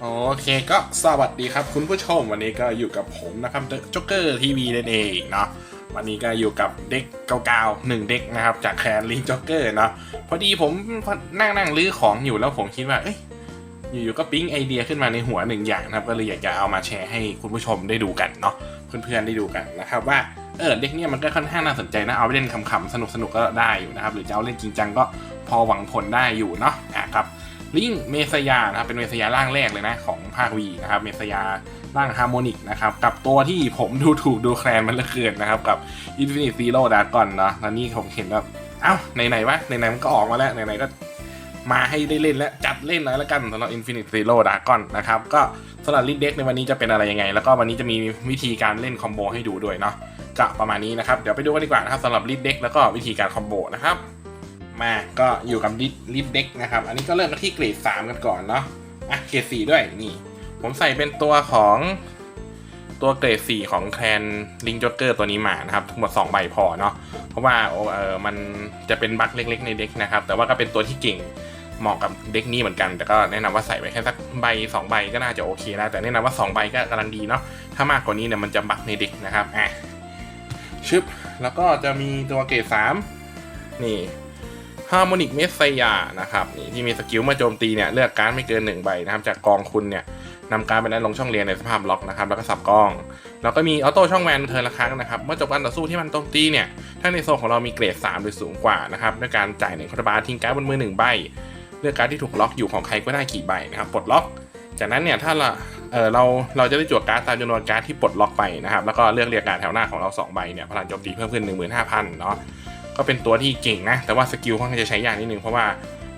โอเคก็สวัสดีครับคุณผู้ชมวันนี้ก็อยู่กับผมนะครับจ็อกเกอร์ทีวีนั่นเองเนาะวันนี้ก็อยู่กับเด็กเก่าๆหนึ่งเด็กนะครับ จากแคนลิงจ็อกเกอร์เนาะพอดีผมนั่งนั่งๆลื้อของอยู่แล้วผมคิดว่าเอ้ยอยู่ๆก็ปิ๊งไอเดียขึ้นมาในหัวหนึ่งอย่างนะครับ ก็เลยอยากจะเอามาแชร์ให้คุณผู้ชมได้ดูกันเนาะเพื่อนๆได้ดูกันนะครับว่าเออเด็กเนี่ยมันก็ค่อนข้างน่าสนใจนะ เอาไปเล่นขำๆสนุกๆก็ได้อยู่นะครับ หรือจะเอาเล่นจริงจังก็พอหวังผลได้อยู่เนาะอะครับ ลิงเมสยานะครับเป็นเมสยาร่างแรกเลยนะ ของภาควีนะครับเมสยาร่างฮาร์โมนิกนะครับกับตัวที่ผมดูถูกดูแคลนมันเหลือเกินนะครับกับ Infinite Zero Dragon เนาะแล้วนี่ผมเห็นแบบเอ้าไหนๆวะไหนๆมันก็ออกมาแล้วไหนๆก็มาให้ได้เล่นแล้วจัดเล่นหน่อยแล้วกันสำหรับ Infinite Zero Dragon นะครับ ก็สำหรับลิงเด็กในวันนี้จะเป็นอะไรยังไง แล้วก็วันนี้จะมีวิธีการเล่นคอมโบให้ดูด้วยเนาะก็ประมาณนี้นะครับ เดี๋ยวไปดูกันดีกว่านะครับสำหรับลิงเด็กแล้วก็วิธีการคอมโบนะครับ มาก็อยู่กับลิฟเด็กนะครับ อันนี้ก็เริ่มกันที่เกรด3 กันก่อนเนาะอะเกรด4ด้วยนี่ ผมใส่เป็นตัวของตัวเกรด4ของแคนลิงจ็อกเกอร์ตัวนี้มานะครับทั้งหมด2ใบพอเนาะเพราะว่าเออมันจะเป็นบั๊กเล็ก ๆ ในเด็กนะครับ แต่ว่าก็เป็นตัวที่เก่งเหมาะกับเด็กนี้เหมือนกัน แต่ก็แนะนำว่าใส่ไปแค่สักใบ 2 ใบก็น่าจะโอเคได้แต่แนะนำว่า 2 ใบก็กำลังดีเนาะถ้ามากกว่านี้เนี่ยมันจะบั๊กในเด็กนะครับอะชึบแล้วก็จะมีตัวเกรด3นี่ ฮาร์โมนิกเมสไซยานะครับนี่ที่มีสกิลมาโจมตีเนี่ยเลือกการ์ดไม่เกิน 1 ใบนะครับจากกองคุณเนี่ยนำการ์ดไปนั้นลงช่องเรียนในสภาพล็อกนะครับแล้วก็สับกอง แล้วก็มีออโต้ช่องแวนเทิร์นละครั้งนะครับเมื่อจบการต่อสู้ที่มันโจมตีเนี่ยถ้าในโซนของเรามีเกรด 3 หรือสูงกว่านะครับด้วยการจ่ายหนึ่งคาร์บาทิ้งการ์ดบนมือ1ใบเลือกการ์ดที่ถูกล็อกอยู่ของใครก็ได้กี่ใบนะครับปลดล็อก จากนั้นเนี่ยถ้าเราเออเราเราจะได้จวดการ์ดตามจำนวนการ์ดที่ปลดล็อกไปนะครับแล้วก็เลือกเรียกการ์ดแถวหน้าของเราสองใบเนี่ยพลังโจมตีเพิ่มขึ้น15,000เนาะ ก็เป็นตัวที่เก่งนะ แต่ว่าสกิลค่อนข้างจะใช้ยากนิดนึงเพราะว่า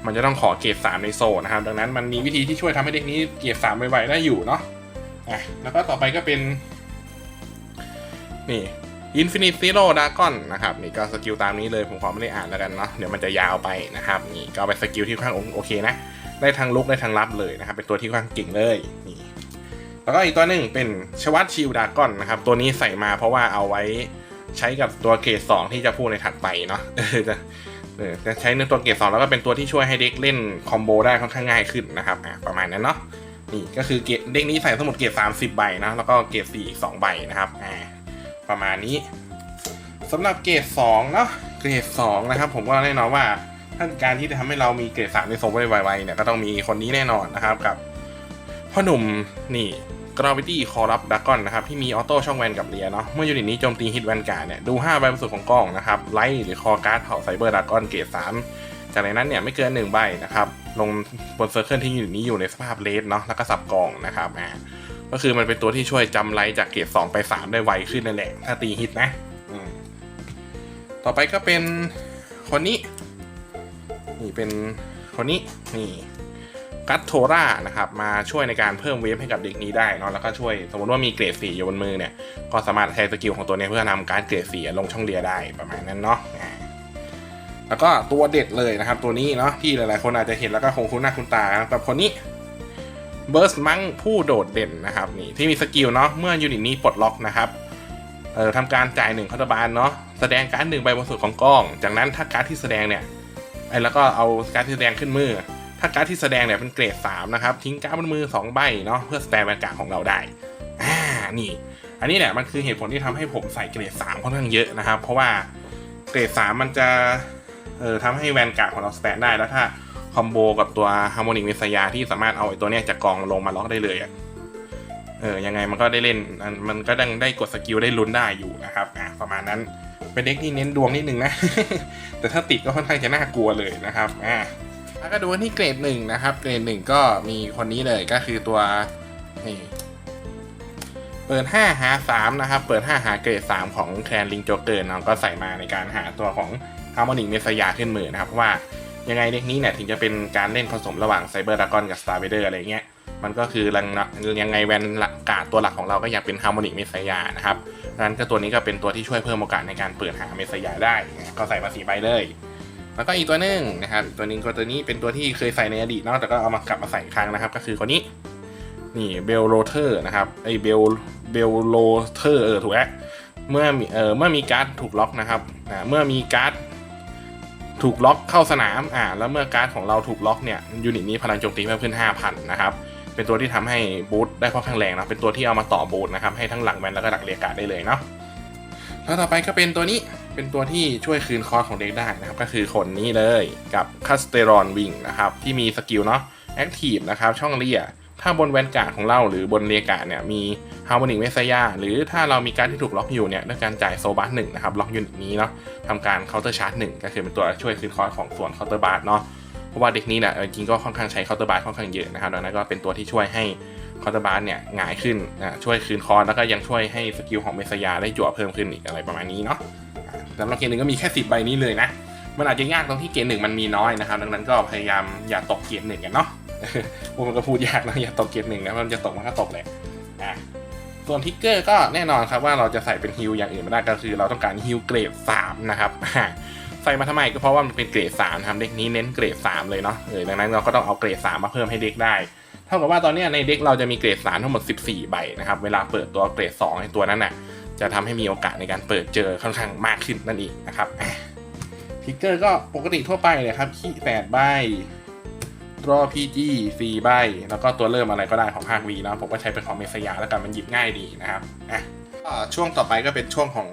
มันจะต้องขอเกรด3ในโซนนะครับ ดังนั้นมันมีวิธีที่ช่วยทำให้เด็กนี้เกรด3ไวๆได้อยู่เนาะอะแล้วก็ต่อไปก็เป็น นี่ Infinite Zero Dragon นะครับนี่ก็สกิลตามนี้เลยผมขอไม่ได้อ่านแล้วกันเนาะเดี๋ยวมันจะยาวไปนะครับนี่ก็เป็นสกิลที่ค่อนข้างโอเคนะ ได้ทั้งลุกได้ทั้งรับเลยนะครับ เป็นตัวที่ค่อนข้างเก่งเลยนี่แล้วก็อีกตัวหนึ่งเป็นชวัตชิลดากอนนะครับ ตัวนี้ใส่มาเพราะว่าเอาไว้ ใช้กับตัวเกรดสองที่จะพูดในถัดไปเนาะจะจะใช้ในตัวเกรดสองแล้วก็เป็นตัวที่ช่วยให้เด็กเล่นคอมโบได้ค่อนข้างง่ายขึ้นนะครับประมาณนั้นเนาะนี่ก็คือเกรดเด็กนี้ใส่สมุดเกรด30ใบนะแล้วก็เกรด4อีก2ใบนะครับประมาณนี้สำหรับเกรด2เนาะเกรด2นะครับผมก็แน่นอนว่าถ้านการที่จะทำให้เรามีเกรด3ในโซนไวๆเนี่ยก็ต้องมีคนนี้แน่นอนนะครับกับพ่อหนุ่มนี่ Gravity Corrupt Dragon นะครับที่มีออโต้ช่องแวนกับเรียเนาะเมื่อยูนิตนี้โจมตีฮิตแวนการ์เนี่ยดู 5 ใบบนสุดของกล้องนะครับไลท์หรือคอการ์ดเผาไซเบอร์ดากอนเกรด3จากนั้นเนี่ยไม่เกิน 1 ใบนะครับลงบนเซอร์เคิลที่ยูนิตนี้อยู่ในสภาพเลสเนาะแล้วก็สับกองนะครับอ่าก็คือมันเป็นตัวที่ช่วยจำไลท์จากเกรด2ไป 3 ได้ไวขึ้นนั่นแหละถ้าตีฮิตนะต่อไปก็เป็นคนนี้ นี่เป็นคนนี้นี่ กัตโทรานะครับมาช่วยในการเพิ่มเวฟให้กับเด็กนี้ได้เนาะแล้วก็ช่วยสมมติว่ามีเกรดสีอยู่บนมือเนี่ยก็สามารถใช้สกิลของตัวนี้เพื่อนำการเกรดสีลงช่องเรียได้ประมาณนั้นเนาะแล้วก็ตัวเด็ดเลยนะครับ ตัวนี้เนาะที่หลายๆ คนอาจจะเห็นแล้วก็คงคุ้นหน้าคุ้นตากับคนนี้เบิร์สมังผู้โดดเด่นนะครับนี่ที่มีสกิลเนาะเมื่อยูนิตนี้ปลดล็อกนะครับเอ่อทำการจ่ายหนึ่งคาร์บานเนาะแสดงการ์ดหนึ่งใบบนสุดของกล้อง จากนั้นถ้าการ์ดที่แสดงเนี่ยไอ้แล้วก็เอาการ์ดที่แสดงขึ้นมือ ถ้าการ์ดที่แสดงเนี่ยเป็นเกรด 3 นะครับ ทิ้งการ์ดบนมือ 2 ใบเนาะเพื่อสแตนบรรยากาศของเราได้อ่านี่ อันนี้เนี่ยมันคือเหตุผลที่ทำให้ผมใส่เกรด 3 ค่อนข้างเยอะนะครับ เพราะว่าเกรด 3 มันจะเอ่อทำให้แวนการ์ดของเราสแตนได้แล้วถ้าคอมโบกับตัวฮาร์โมนิกเมสยาที่สามารถเอาไอ้ตัวเนี้ยจากกองลงมาล็อกได้เลยอะเออยังไงมันก็ได้เล่นมันมันก็ดังได้กดสกิลได้ลุ้นได้อยู่นะครับอะประมาณนั้นเป็นเด็กที่เน้นดวงนิดนึงนะ แต่ถ้าติดก็ค่อนข้างจะน่ากลัวเลยนะครับอ่า แล้วก็ดูที่เกรดหนึ่งนะครับ เกรดหนึ่งก็มีคนนี้เลยก็คือตัวนี่เปิด 5 หา 3 นะครับ เปิด 5 หาเกรด 3 ของแคนลิงโจเกอร์เนะก็ใส่มาในการหาตัวของฮาร์โมนิกเมสยาขึ้นมือนะครับเพราะว่ายังไงเด็กนี้เนี่ยถึงจะเป็นการเล่นผสมระหว่างไซเบอร์ดากอนกับสตาร์เบเดอร์อะไรเงี้ย มันก็คือรังยังไงแวนลกาดตัวหลักของเราก็ยังเป็นฮาร์โมนิกเมสยานะครับดังนั้นก็ตัวนี้ก็เป็นตัวที่ช่วยเพิ่มโอกาสในการเปิดหาเมสยาได้ ก็ใส่มาสีใบเลย แล้วก็อีกตัวหนึ่งนะครับอีกตัวนึงก็ตัวนี้เป็นตัวที่เคยใส่ในอดีตเนาะแต่ก็เอามากลับมาใส่อีกครั้งนะครับ ก็คือคนนี้นี่เบลโรเทอร์นะครับไอเบลเบลโรเทอร์เออถูกแล้วเมื่อมีเออเมื่อมีการ์ดถูกล็อกนะครับอ่าเมื่อมีการ์ดถูกล็อกเข้าสนามอ่าแล้วเมื่อการ์ดของเราถูกล็อกเนี่ยยูนิตนี้พลังโจมตีเพิ่มขึ้น 5,000 นะครับ เป็นตัวที่ทำให้บูทได้ค่อนข้างแรงนะเป็นตัวที่เอามาต่อบูทนะครับให้ทั้งหลังแวนแล้วก็หลังเรียกาดได้เลยเนาะแล้วต่อไปก็เป็นตัวนี้ เป็นตัวที่ช่วยคืนคอร์สของเด็กได้นะครับ ก็คือคนนี้เลยกับคัสเตรอนวิงนะครับที่มีสกิลเนาะแอคทีฟนะครับช่องเลียถ้าบนแวนการ์ดของเราหรือบนเรียการ์ดเนี่ยมีฮาร์โมนิกเมสยาหรือถ้าเรามีการที่ถูกล็อกอยู่เนี่ยด้วยการจ่ายโซบัสหนึ่งนะครับล็อกยูนิตนี้เนาะทำการเคาน์เตอร์ชาร์จหนึ่งก็คือเป็นตัวช่วยคืนคอร์สของส่วนเคาน์เตอร์บาร์เนาะเพราะว่าเด็กนี้เนี่ยจริงก็ค่อนข้างใช้เคาน์เตอร์บาร์ค่อนข้างเยอะนะครับดังนั้นก็เป็นตัวที่ช่วยให้เคาน์เตอร์บาร์เนี่ยหงายขึ้นนะช่วยคืนคอร์แล้วก็ยังช่วยให้สกิลของเมสยาได้จั่วเพิ่มขึ้นอีกอะไรประมาณนี้เนาะ สำหรับเกมหนึ่งก็มีแค่สิบใบนี้เลยนะมันอาจจะยากตรงที่เกมหนึ่งมันมีน้อยนะครับ ดังนั้นก็พยายามอย่าตกเกมหนึ่งกันเนาะพวกมันก็พูดยากนะอย่าตกเกมหนึ่งนะมันจะตกมันก็ตกเลยอะส่วนทิกเกอร์ก็แน่นอนครับว่าเราจะใส่เป็นฮิลอย่างอื่นไม่ได้ก็คือ เราต้องการฮิลเกรด3นะครับใส่มาทำไมก็เพราะว่ามันเป็นเกรด3ทำเด็กนี้เน้นเกรด 3 เลยเนาะเออดังนั้นเราก็ต้องเอาเกรด 3 มาเพิ่มให้เด็กได้ เท่ากับว่าตอนนี้ในเด็กเราจะมีเกรด3ทั้งหมด 14 ใบนะครับ เวลาเปิดตัวเกรด2ในตัวนั้นน่ะ จะทำให้มีโอกาสในการเปิดเจอค่อนข้างมากขึ้นนั่นเองนะครับทิกเกอร์ก็ปกติทั่วไปเลยครับขี้แปดใบรอพีจีสี่ใบ แล้วก็ตัวเริ่มอะไรก็ได้ของภาควีเนาะผมก็ใช้เป็นของเมสยาแล้วกันมันหยิบง่ายดีนะครับอะช่วงต่อไปก็เป็นช่วงของ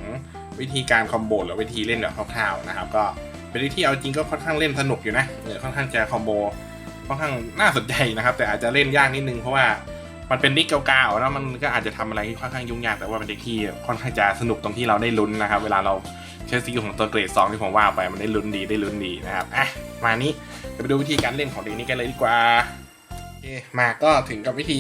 วิธีการคอมโบหรือวิธีเล่นแบบคร่าวๆนะครับ ก็เป็นวิธีเอาจริงก็ค่อนข้างเล่นสนุกอยู่นะเออค่อนข้างจะคอมโบค่อนข้างน่าสนใจนะครับ แต่อาจจะเล่นยากนิดนึงเพราะว่า มันเป็นเด็กเก่าๆแล้วมันก็อาจจะทำอะไรที่ค่อนข้างยุ่งยากแต่ว่าเป็นเด็กที่ค่อนข้างจะสนุกตรงที่เราได้ลุ้นนะครับ เวลาเราใช้สกิลของตัวเกรดสองที่ผมว่าไปมันได้ลุ้นดีได้ลุ้นดีนะครับอะมานี้เดี๋ยวไปดูวิธีการเล่นของเด็กนี้กันเลยดีกว่าโอเคมาก็ถึงกับวิธี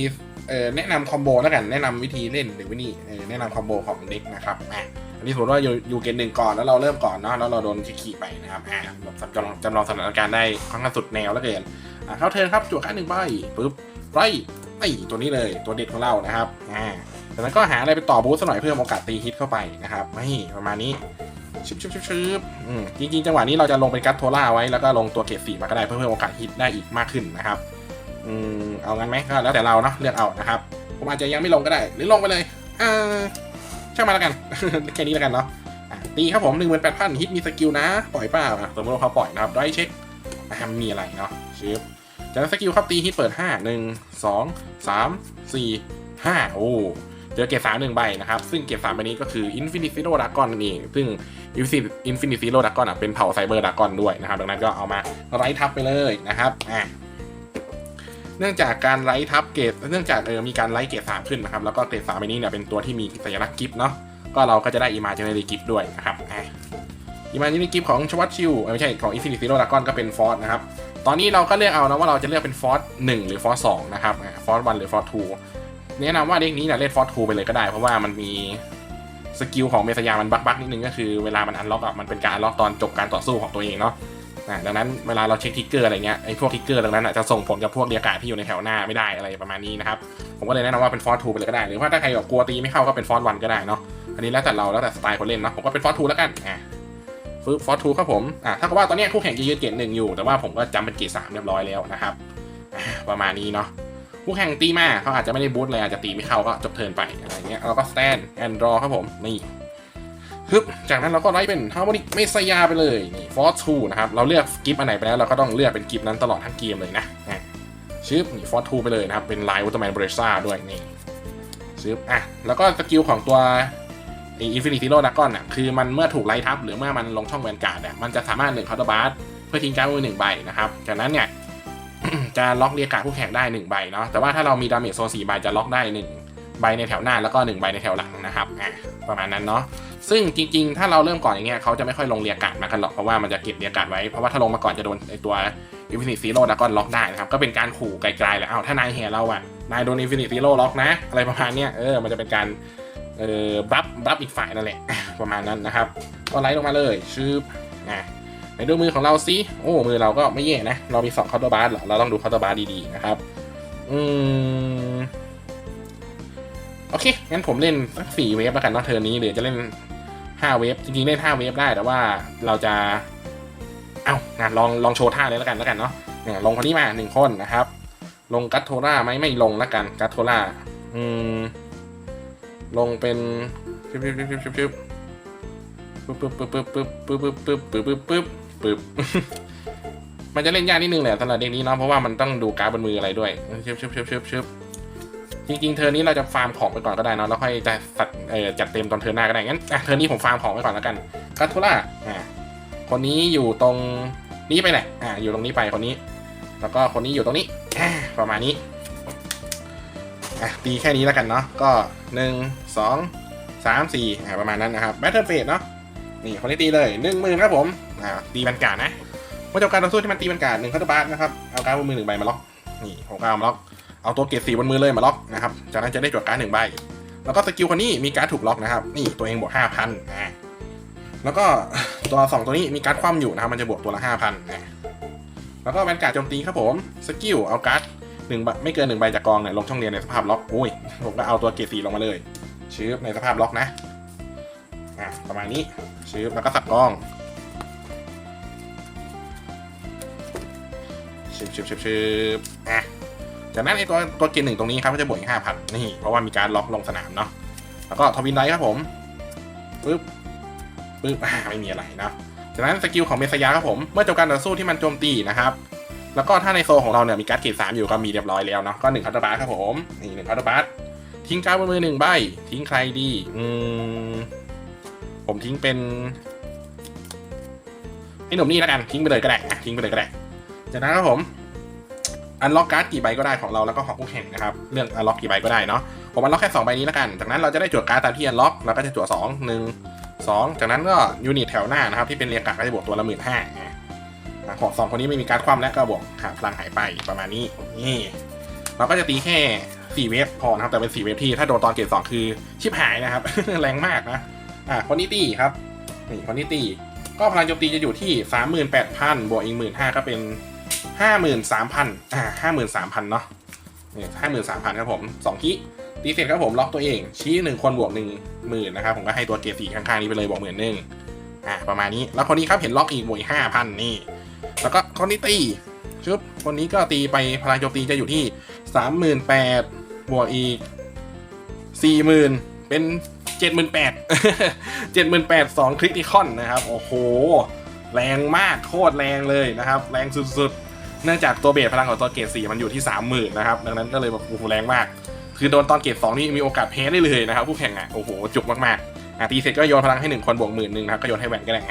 เอ่อแนะนำคอมโบแล้วกันแนะนำวิธีเล่นหรือวิธีเอ่อแนะนำคอมโบของเด็กนะครับอะอันนี้สมมติว่าอยู่อยู่เกมหนึ่งก่อนแล้วเราเริ่มก่อนเนาะแล้วเราโดนขี่ไปนะครับอะแบบจำลองจำลองสถานการณ์ได้ค่อนข้างสุดแนวแล้วเกินอะเข้าเทิร์นครับจั่วการดหนึ่งใบปุ๊บไร ไอ้ตัวนี้เลยตัวเด็ดของเรานะครับอ่าจากนั้นก็หาอะไรไปต่อบูสหน่อยเพิ่มโอกาสตีฮิตเข้าไปนะครับไม่ประมาณนี้ชึบชึบชึบชึบอืมจริงๆ จังหวะนี้เราจะลงเป็นกัตโทล่าไว้แล้วก็ลงตัวเกรดสี่มาก็ได้เพื่อเพิ่มโอกาสฮิตได้อีกมากขึ้นนะครับอืมเอางั้นไหมก็แล้วแต่เราเนาะเลือกเอานะครับผมอาจจะยังไม่ลงก็ได้ หรือลงไปเลยอ่าช่างมาแล้วกันแค่นี้แล้วกันเนาะตีครับผมหนึ่งหมื่นแปดพันฮิตมีสกิลนะ ปล่อยเปล่าอะสมมติว่าเขาปล่อยนะครับได้เช็คมีอะไรเนาะชึบ จากนั้นสกิลครับตีฮิตเปิด 5 1 2 3 4 5 โอ้ เจอเกรดสามหนึ่งใบนะครับ ซึ่งเกรดสามใบนี้ก็คือ Infinite Zero Dragon นั่นเอง ซึ่ง Infinite Zero Dragon อะเป็นเผ่าไซเบอร์ดากอนด้วยนะครับ ดังนั้นก็เอามาไร้ทับไปเลยนะครับ อะเนื่องจากการไล่ทับเกรดเนื่องจากเออมีการไล่เกรดสามขึ้นนะครับ แล้วก็เกรดสามใบนี้เนี่ยเป็นตัวที่มีสัญลักษณ์กิฟต์เนาะ ก็เราก็จะได้ Imaginary Gift ด้วยนะครับอะ Imaginary Gift ของชวัตชิลไม่ใช่ของ Infinite Zero Dragon ก็เป็นฟอร์นะครับ ตอนนี้เราก็เลือกเอานะว่าเราจะเลือกเป็นฟอร์สหนึ่งหรือฟอร์สสองนะครับฟอร์สวันหรือฟอร์สทูแนะนำว่าเด็กนี้เนี่ยเล่นฟอร์สทูไปเลยก็ได้ เพราะว่ามันมีสกิลของเมสยามันบักบักนิดนึงก็คือเวลามันอันล็อกอะมันเป็นการอันล็อกตอนจบการต่อสู้ของตัวเองเนาะดังนั้นเวลาเราเช็คทิกเกอร์อะไรเงี้ยไอ้พวกทิกเกอร์ตรงนั้นอะจะส่งผลกับพวกเรียกาที่อยู่ในแถวหน้าไม่ได้อะไรประมาณนี้นะครับ ผมก็เลยแนะนำว่าเป็นฟอร์สทูไปเลยก็ได้ หรือว่าถ้าใครแบบกลัวตีไม่เข้าก็เป็นฟอร์สวันก็ได้เนาะอันนี้แล้วแต่เราแล้วแต่สไตล์คนเล่นเนาะผมก็เป็นฟอร์สทูแล้วกันอ่า ฟึบฟอร์ทูครับผมอ่าถ้ากับว่าตอนนี้คู่แข่งจะยืนเกรดหนึ่งอยู่ แต่ว่าผมก็จำเป็นเกรดสามเรียบร้อยแล้วนะครับประมาณนี้เนาะคู่แข่งตีมาเขาอาจจะไม่ได้บูทเลยอาจจะตีไม่เข้าก็จบเทินไปอะไรเงี้ยเราก็สแตนแอนดรอครับผมนี่ฮึบจากนั้นเราก็ไล่เป็นฮาร์โมนิกเมสยาไปเลยนี่ฟอร์ทูนะครับเราเลือกกิฟต์อันไหนไปแล้วเราก็ต้องเลือกเป็นกิฟต์นั้นตลอดทั้งเกมเลยนะชึบนี่ฟอร์ทูไปเลยนะครับเป็นไลน์อุลตร้าแมนเบรซ่าด้วยนี่ชึบอะแล้วก็สกิลของตัว ไออินฟินิตี้โร่ดักกอนอะคือมันเมื่อถูกไล่ทับหรือเมื่อมันลงช่องแวนการ์ดอะมันจะสามารถหนึ่งคาร์ดบาร์เพื่อทิ้งการ์ดมือหนึ่งใบนะครับจากนั้นเนี่ยจะล็อกเรียกการ์ดคู่แข่งได้หนึ่งใบเนาะแต่ว่าถ้าเรามีดาเมจโซนสี่ใบจะล็อกได้หนึ่งใบในแถวหน้าแล้วก็หนึ่งใบในแถวหลังนะครับอะประมาณนั้นเนาะซึ่งจริงๆ ถ้าเราเริ่มก่อนอย่างเงี้ยเขาจะไม่ค่อยลงเรียกการ์ดมากันหรอกเพราะว่ามันจะเก็บเรียกการ์ดไว้เพราะว่าถ้าลงมาก่อนจะโดนไอตัวอินฟินิตี้โร่ดักกอนล็อกได้นะครับก็เป็นการขู่ไกลๆแหละอ้าวถ้านายแห่เราอะนายโดนอินฟินิตี้โรล็อกนะอะไรประมาณเนี้ยเออมันจะเป็นการ เออบัฟบัฟอีกฝ่ายนั่นแหละ ประมาณนั้นนะครับ ก็ไล่ลงมาเลยชืบอะในดูมือของเราสิโอ้ มือเราก็ไม่แย่นะ เรามีสองคาน์ตบาร์เหรอ เราต้องดูคาน์ตบาร์ดีๆนะครับ อืม โอเค งั้นผมเล่นสักสี่เวฟแล้วกันเนาะเทอร์นนี้หรือจะเล่นห้าเวฟ จริงๆ เล่นห้าเวฟได้ แต่ว่าเราจะ เอ้านะลองลองโชว์ท่าเลยแล้วกันแล้วกันเนาะเนี่ยลงคนนี้มาหนึ่งคนนะครับ ลงกัตโทล่าไหมไม่ลงแล้วกัน กัตโทล่าอืม ลงเป็นปึ๊บปึ๊บปึ๊บปึ๊บปึ๊บปึ๊บปึ๊บปึ๊บปึ๊บปึ๊บปึ๊บปึ๊บปึ๊บปึ๊บปึ๊บปึ๊บมันจะเล่นยากนิดนึงแหละสำหรับเด็กนี้เนาะเพราะว่ามันต้องดูการ์ดบนมืออะไรด้วยชึบชึบชึบชึบชึบจริงๆเทอร์นี้เราจะฟาร์มของไปก่อนก็ได้เนาะแล้วค่อยจะสัดเอ่อจัดเต็มตอนเทอร์หน้าก็ได้งั้นอะเทอร์นี้ผมฟาร์มของไปก่อนแล้วกันกัตทุล่าอ่าคนนี้อยู่ตรงนี้ไปแหละอ่าอยู่ตรงนี้ไปคนนี้ แล้วก็คนนี้อยู่ตรงนี้อ่าประมาณนี้ อะตีแค่นี้แล้วกันเนาะก็หนึ่งสองสามสี่าประมาณนั้นนะครับแบทเทิลเฟสเนาะนี่คนนี้ตีเลยหนึ่งหมื่นครับผมอ่าตีบรรกาศนะเมื่อจบการต่อสู้ที่มันตีบรรกาศหนึ่งคาร์ดบาร์นะครับเอาการดบนมือหนึ่งใบมาล็อกนี่ผมก็เอามาล็อกเอาตัวเกรดสี่บนมือเลยมาล็อกนะครับจากนั้นจะได้จดการ์ดหนึ่งใบ แล้วก็สกิลคนนี้มีการ์ดถูกล็อกนะครับนี่ตัวเองบวกห้าพันนะแล้วก็ตัวสองตัวนี้มีการ์ดคว่ำอยู่นะครับมันจะบวกตัวละห้าพันนะแล้วก็แวนการ์ดโจมตีครับผมสกิลเอาการ์ด หนึ่งใบไม่เกินหนึ่งใบจากกองเนี่ยลงช่องเรียนในสภาพล็อกโอ้ยผมก็เอาตัวเกรดสีลงมาเลยชื้ในสภาพล็อกนะอะประมาณนี้ชื้แล้วก็สับกองชึบชึบชึบชึบอะจากนั้นไอ้ตัวตัวเกณฑ์หนึ่งตรงนี้ครับก็จะบวกอีกห้าพันนี่เพราะว่ามีการล็อกลงสนามเนาะแล้วก็ทวินไดครับผมปึ๊บปึ๊บอ่าไม่มีอะไรนะจากนั้นสกิลของเมสยาครับผม เมื่อจบการต่อสู้ที่มันโจมตีนะครับ แล้วก็ถ้าในโซของเราเนี่ยมีการ์ดเกรดสามอยู่ก็มีเรียบร้อยแล้วเนาะก็หนึ่งคัตเตอร์บาร์ครับผม นี่หนึ่งคัตเตอร์บาร์ทิ้งการ์ดบนมือหนึ่งใบ ทิ้งใครดี อืม ผมทิ้งเป็นไอ้หนุ่มนี่แล้วกัน ทิ้งไปเลยก็ได้ทิ้งไปเลยก็ได้จากนั้นครับผมอันล็อกการ์ดกี่ใบก็ได้ของเราแล้วก็ของคู่แข่งนะครับ เรื่องอันล็อกกี่ใบก็ได้เนาะผมอันล็อกแค่2ใบนี้แล้วกัน จากนั้นเราจะได้จวดการ์ดตามที่อันล็อกเราก็จะจวด2 1 2 จากนั้นก็ยูนิตแถวหน้านะครับที่เป็นเรียงกากก็จะบวกตัวละหมื่นห้า ของสองคนนี้ไม่มีการคว่ำและก็บวกหาพลังหายไปประมาณนี้นี่เราก็จะตีแค่สี่เวฟพอนะครับแต่เป็นสี่เวฟที่ถ้าโดนตอนเกรดสองคือชิบหายนะครับ แรงมากนะอ่าคนนี้ตีครับนี่คนนี้ตีก็พลังโจมตีจะอยู่ที่สามหมื่นแปดพันบวกอีกหมื่นห้าก็เป็นห้าหมื่นสามพันอ่าห้าหมื่นสามพันเนาะนี่ห้าหมื่นสามพันครับผมสองทีตีเสร็จครับผมล็อกตัวเอง ชี้หนึ่งคนบวกหนึ่งหมื่นนะครับผมก็ให้ตัวเกรดสี่ข้างๆนี้ไปเลยบวกหมื่นหนึ่งอ่าประมาณนี้แล้วคนนี้ครับเห็นล็อกอีกบวกห้าพันนี่ แล้วก็คนนี้ตีชึบคนนี้ก็ตีไปพลังโจมตีจะอยู่ที่สามหมื่นแปดบวกอีกสี่หมื่นเป็นเจ็ดหมื่นแปดเจ็ดหมื่นแปดสองคริติคอนนะครับ โอ้โห แรงมากโคตรแรงเลยนะครับ แรงสุดๆ เนื่องจากตัวเบสพลังของตัวเกรดสี่มันอยู่ที่สามหมื่นนะครับ ดังนั้นก็เลยแบบโอ้โหแรงมาก คือโดนตอนเกรดสองนี่มีโอกาสแพ้ได้เลยนะครับ ผู้แข่งอะโอ้โห จุกมากๆอะตีเสร็จก็โยนพลังให้หนึ่งคนบวกหมื่นหนึ่งนะครับก็โยนให้แหวนก็ได้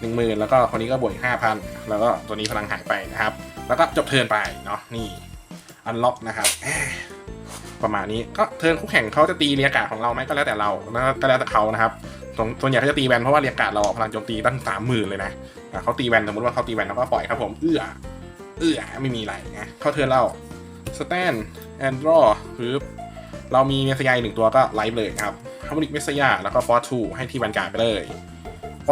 หนึ่งหมื่นแล้วก็คนนี้ก็บวกห้าพันแล้วก็ตัวนี้พลังหายไปนะครับ แล้วก็จบเทิร์นไปเนาะนี่อันล็อกนะครับประมาณนี้ก็เทิร์นคู่แข่งเขาจะตีเรียการ์ของเราไหมก็แล้วแต่เราแล้วก็แล้วแต่เขานะครับส่วนส่วนใหญ่เขาจะตีแวนเพราะว่าเรียการ์เราพลังโจมตีตั้งสามหมื่นเลยนะอ่เขาตีแวนสมมติว่าเขาตีแวนเราก็ปล่อยครับผมเอื้อเอื้อไม่มีอะไรนะเข้าเทิร์นเราสแตนแอนดรอปึ๊บเรามีเมสยาหนึ่งตัวก็ไลฟ์เลยครับฮาร์โมนิกเมสยาแล้วก็ฟอร์ทูให้ที่แวนการ์ดไปเลย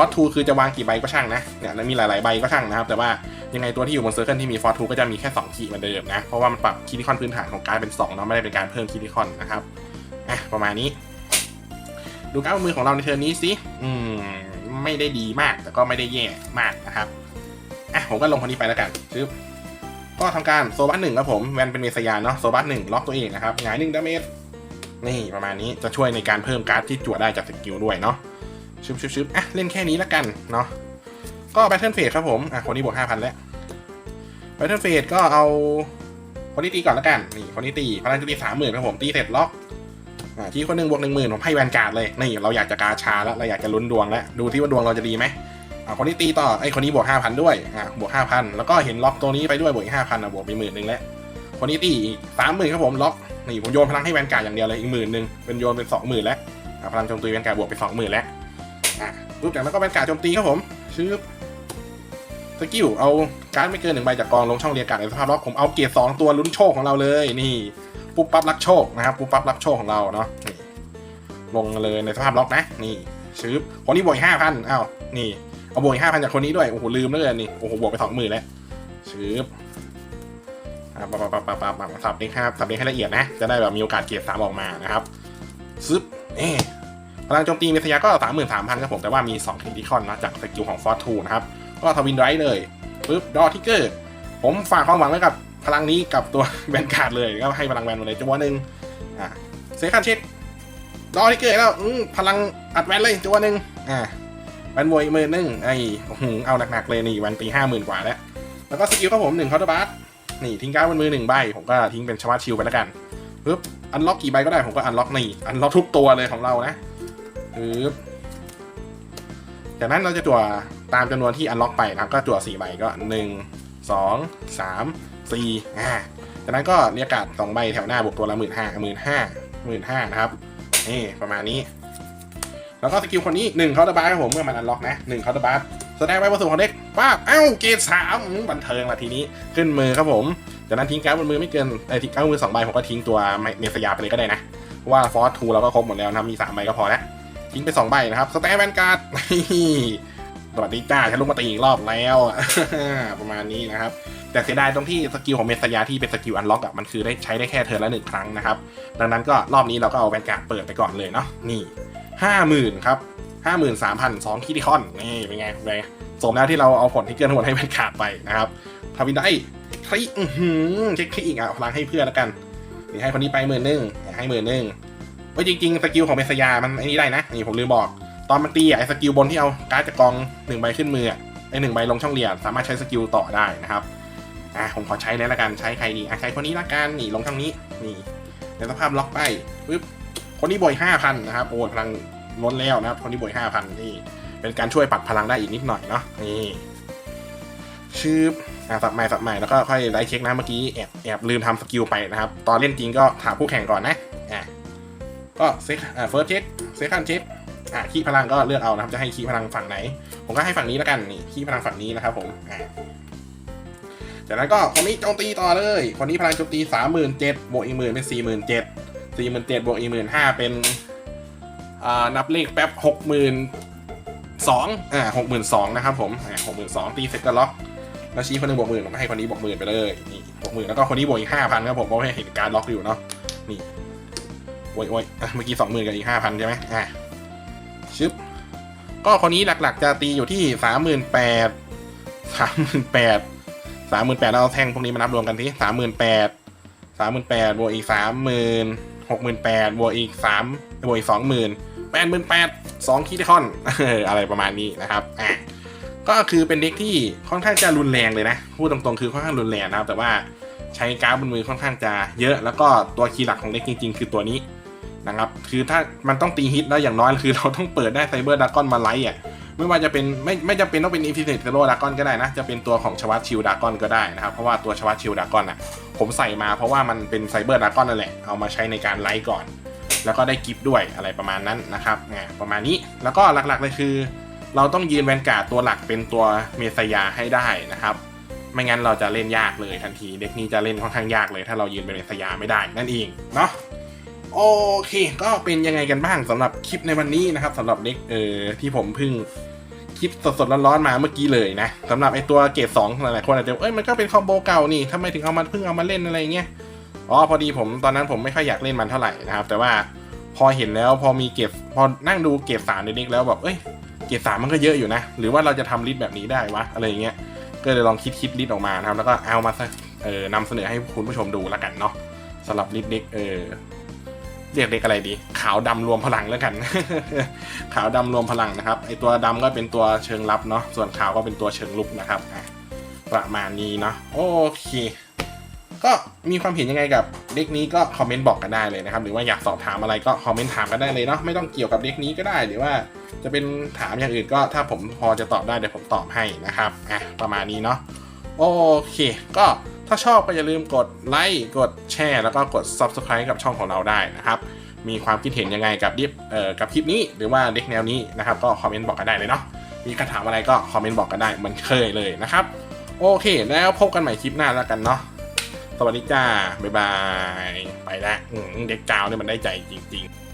อร์ทูคือจะวางกี่ใบก็ช่างนะเนี่ยแล้วมีหลายๆใบก็ช่างนะครับ แต่ว่ายังไงตัวที่อยู่บนเซอร์เคิลที่มีฟอร์ทูก็จะมีแค่2ขีดเหมือนเดิมนะ เพราะว่ามันปรับคีย์คอนพื้นฐานของการเป็น2เนาะไม่ได้เป็นการเพิ่มคีย์คอนนะครับอะประมาณนี้ ดูการมือของเราในเทอร์นนี้สิอืมไม่ได้ดีมากแต่ก็ไม่ได้แย่มากนะครับอะผมก็ลงคนนี้ไปแล้วกันชึบก็ทำการโซบัสหนึ่งครับผมแวนเป็นเมสยานเนาะโซบัสหนึ่งล็อกตัวเองนะครับหงายหนึ่งดาเมจนี่ประมาณนี้จะช่วยในการเพิ่มการ์ดที่จั่วได้จากสกิลด้วยเนาะ ชึบชึบชึบอะ เล่นแค่นี้แล้วกัน เนาะก็แบทเทิลเฟสครับผม อะ คนนี้บวกห้าพันแล้วแบทเทิลเฟสก็เอา คนที่ตีก่อนแล้วกัน นี่ คนที่ตีพลังจะตีสามหมื่นครับผม ตีเสร็จล็อกอ่าที่คนหนึ่งบวกหนึ่งหมื่นผมให้แวนการ์ดเลย นี่เราอยากจะกาชาแล้ว เราอยากจะลุ้นดวงแล้ว ดูที่ว่าดวงเราจะดีไหมอ่าคนที่ตีต่อ ไอ้คนนี้บวกห้าพันด้วย อ่าบวกห้าพันแล้วก็เห็นล็อกตัวนี้ไปด้วยบวกอีกห้าพันอะบวกไปหมื่นหนึ่งแล้ว คนนี้ตีสามหมื่นครับผมล็อก นี่ผมโยนพลังให้แวนการ์ดอย่างเดียวเลยอีกหมื่นหนึ่งเป็นโยนเป็นสองหมื่นแล้วพลังโจมตีแวนการ์ดบวกไปสองหมื่นแล้ว อ่ารูปจากนั้นก็แวนการโจมตีครับผมชื่อสกิลเอาการ์ดไม่เกินหนึ่งใบจากกองลงช่องเรียกการในสภาพล็อกผมเอาเกียร์สองตัวลุ้นโชคของเราเลย นี่ ปุ๊บปั๊บรับโชคนะครับปุ๊บปั๊บรับโชคของเราเนาะนี่ลงเลยในสภาพล็อกนะ นี่ชื้อคนนี้บวกห้าพันอ้าวนี่เอาบวกห้าพันจากคนนี้ด้วยโอ้โหลืมเลยนี่โอ้โหบวกไปสองหมื่นแล้วชื้อปับปับปับปับปับสับนี้ครับสับนี้ให้ละเอียดนะ จะได้แบบมีโอกาสเกียร์สามออกมานะครับซึบเอ๊ พลังโจมตีเมสยาก็สามหมื่นสามพันครับผม แต่ว่ามีสองคริติคอนนะจากสกิลของฟอร์ทูนะครับ ก็ทวินไรท์เลยปุ๊บดอทิกเกอร์ผมฝากความหวังไว้กับพลังนี้กับตัวแวนการ์ดเลยก็ให้พลังแวนมาเลยจังหวะหนึ่งอ่าเซคันเช็คดอทิกเกอร์แล้วอืมพลังอัดแวนเลยจังหวะหนึ่งอ่าแวนบวยมือหนึ่งไอ้โอ้โหเอาหนักๆเลยนี่แวนตีห้าหมื่นกว่าแล้วแล้วก็สกิลครับผมหนึ่งคาร์ดบัสนี่ทิ้งการ์ดบนมือหนึ่งใบผมก็ทิ้งเป็นชวาชิลไปแล้วกันปึ๊บอันล็อกกี่ใบก็ได้ผมก็อันล็อกนี่อันล็อกทุกตัวเลยของเรานะ ปึ๊บจากนั้นเราจะจั่วตามจำนวนที่อันล็อกไปนะครับ ก็จั่วสี่ใบก็หนึ่งสองสามสี่อ่าจากนั้นก็เรียกการ์ดสองใบแถวหน้าบวกตัวละหมื่นห้าหมื่นห้าหมื่นห้านะครับนี่ประมาณนี้ แล้วก็สกิลคนนี้หนึ่งเคาน์เตอร์บาร์ครับผมเมื่อมันอันล็อกนะหนึ่งเคาน์เตอร์บาร์แสดงไว้บนส่วนของเด็กป้าเอ้าเกรดสามบันเทิงละทีนี้ขึ้นมือครับผมจากนั้นทิ้งการ์ดบนมือไม่เกินไอ้ทิ้งการ์ดบนมือสองใบผมก็ทิ้งตัวเมสยาไปเลยก็ได้นะเพราะว่าฟอสทูเราก็ครบหมดแล้วนะมีสามใบก็พอแล้ว ทิ้งไปสองใบนะครับสแตนแวนการ์ดสวัสดีจ้าฉันลุกมาตีอีกรอบแล้วประมาณนี้นะครับ แต่เสียดายตรงที่สกิลของเมสยาที่เป็นสกิลอันล็อกอะมันคือได้ใช้ได้แค่เทิร์นละหนึ่งครั้งนะครับ ดังนั้นก็รอบนี้เราก็เอาแวนการ์ดเปิดไปก่อนเลยเนาะนี่ห้าหมื่นครับห้าหมื่นสามพันสองคิติคอนนี่เป็นไงเป็นไงสมแล้วที่เราเอาผลที่เกินหมดให้เป็นขาร์ดไปนะครับทวินได้คลิกอื้อหือเช็คคลิกอีกอะพลังให้เพื่อนแล้วกันนี่ให้คนนี้ไปหมื่นหนึ่งให้หมื่นหนึ่ง ว้ยจริงๆ สกิลของเมสยา มันไอ้นี่ได้นะ นี่ผมลืมบอก ตอนมันตีอะไอ้สกิลบนที่เอาการ์ดจากกองหนึ่งใบขึ้นมืออะไอ้หนึ่งใบลงช่องเรียนสามารถใช้สกิลต่อได้นะครับ อะผมขอใช้แล้วละกันใช้ใครดีอะใช้คนนี้ละกันนี่ลงช่องนี้นี่ในสภาพล็อกไปปึ๊บคนนี้บวยห้าพันนะครับโอ้พลังล้นแล้วนะครับคนที่บวยห้าพันนี่เป็นการช่วยปัดพลังได้อีกนิดหน่อยเนาะนี่ชืบอะสับใหม่สับใหม่แล้วก็ค่อยไลท์เช็คนะเมื่อกี้แอบแอบลืมทำสกิลไปนะครับ ตอนเล่นจริงก็ถามคู่แข่งก่อนนะอะ ก็เซ็กอ่าเฟิร์สเช็คเซคันเช็คอะคีย์พลังก็เลือกเอานะครับจะให้คีย์พลังฝั่งไหน ผมก็ให้ฝั่งนี้แล้วกันนี่คีย์พลังฝั่งนี้นะครับผมอะจากนั้นก็คนนี้โจมตีต่อเลย คนนี้พลังโจมตีสามหมื่นเจ็ดบวกอีกหมื่นเป็นสี่หมื่นเจ็ดสี่หมื่นเจ็ดบวกอีกหมื่นห้าเป็นอ่านับเลขแป๊บหกหมื่นสองอ่าหกหมื่นสองนะครับผมอ่าหกหมื่นสองตีเสร็จก็ล็อกแล้วชี้คนนึงบวกหมื่นผมให้คนนี้บวกหมื่นไปเลยนี่บวกหมื่นแล้วก็คนนี้บวกอีกห้าพันครับผมเพราะว่าเห็นการล็อกอยู่เนาะนี่ โอ้ยโอ้ยเมื่อกี้สองหมื่นกับอีกห้าพันใช่ไหมอ่าชึบก็คนนี้หลักๆจะตีอยู่ที่สามหมื่นแปดสามหมื่นแปดสามหมื่นแปดเอาแท่งพวกนี้มานับรวมกันทีสามหมื่นแปดสามหมื่นแปดบวกอีกสามหมื่นหกหมื่นแปดบวกอีกสามบวกอีกสองหมื่นแปดหมื่นแปดสองคีย์คอนอะไรประมาณนี้นะครับอะก็คือเป็นเด็กที่ค่อนข้างจะรุนแรงเลยนะ พูดตรงๆคือค่อนข้างรุนแรงนะครับ แต่ว่าใช้การ์ดบนมือค่อนข้างจะเยอะ แล้วก็ตัวคีย์หลักของเด็กจริง ๆ คือตัวนี้ นะครับ คือถ้ามันต้องตีฮิตแล้วอย่างน้อยคือเราต้องเปิดได้ไซเบอร์ดากอนมาไลท์อะไม่ว่าจะเป็นไม่ไม่จำเป็นต้องเป็นอินฟินิตเซโรดากอนก็ได้นะ จะเป็นตัวของชวัตชิลดากอนก็ได้นะครับ เพราะว่าตัวชวัตชิลดากอนอะผมใส่มาเพราะว่ามันเป็นไซเบอร์ดากอนนั่นแหละ เอามาใช้ในการไลท์ก่อน แล้วก็ได้กิฟต์ด้วยอะไรประมาณนั้นนะครับเนี่ประมาณนี้แล้วก็หลักๆเลยคือ เราต้องยืนแวนการ์ดตัวหลักเป็นตัวเมสยาให้ได้นะครับ ไม่งั้นเราจะเล่นยากเลยทันที เด็กนี้จะเล่นค่อนข้างยากเลย ถ้าเรายืนเป็นเมสยาไม่ได้นั่นเองเนาะ โอเค ก็เป็นยังไงกันบ้างสำหรับคลิปในวันนี้นะครับสำหรับเด็กเออที่ผมเพิ่งคลิปสดๆร้อนๆมาเมื่อกี้เลยนะสำหรับไอตัวเกรดสองหลายๆคนอาจจะเอ้ยมันก็เป็นคอมโบเก่านี่ทำไมถึงเอามาเพิ่งเอามาเล่นอะไรเงี้ยอ๋อพอดีผมตอนนั้นผมไม่ค่อยอยากเล่นมันเท่าไหร่นะครับ แต่ว่าพอเห็นแล้วพอมีเก็บพอนั่งดูเก็บสามในเด็กแล้วแบบเอ้ยเก็บสามมันก็เยอะอยู่นะ หรือว่าเราจะทำลิสต์แบบนี้ได้วะอะไรเงี้ยก็เลยลองคิดคิดลิสต์ออกมานะครับแล้วก็เอามาเออนำเสนอให้คุณผู้ชมดูแล้วกันเนาะสำหรับลิสต์เด็กเออ เรียกเด็กอะไรดี ขาวดำรวมพลังแล้วกัน ขาวดำรวมพลังนะครับไอตัวดำก็เป็นตัวเชิงรับเนาะส่วนขาวก็เป็นตัวเชิงลุกนะครับประมาณนี้เนาะโอเคก็มีความเห็นยังไงกับเด็กนี้ก็คอมเมนต์บอกกันได้เลยนะครับ หรือว่าอยากสอบถามอะไรก็คอมเมนต์ถามกันได้เลยเนาะไม่ต้องเกี่ยวกับเด็กนี้ก็ได้หรือว่า จะเป็นถามอย่างอื่นก็ถ้าผมพอจะตอบได้เดี๋ยวผมตอบให้นะครับอะประมาณนี้เนาะโอเค ก็ ถ้าชอบก็อย่าลืมกดไลค์กดแชร์แล้วก็กด Subscribe กับช่องของเราได้นะครับมีความคิดเห็นยังไงกับดิฟเอ่อกับคลิปนี้หรือว่าเด็กแนวนี้นะครับก็คอมเมนต์บอกกันได้เลยเนาะมีคำถามอะไรก็คอมเมนต์บอกกันได้เหมือนเคยเลยนะครับ โอเค แล้วพบกันใหม่คลิปหน้าแล้วกันเนาะสวัสดีจ้าบ๊ายบาย ไปแล้วเด็กกาวเนี่ยมันได้ใจจริง ๆ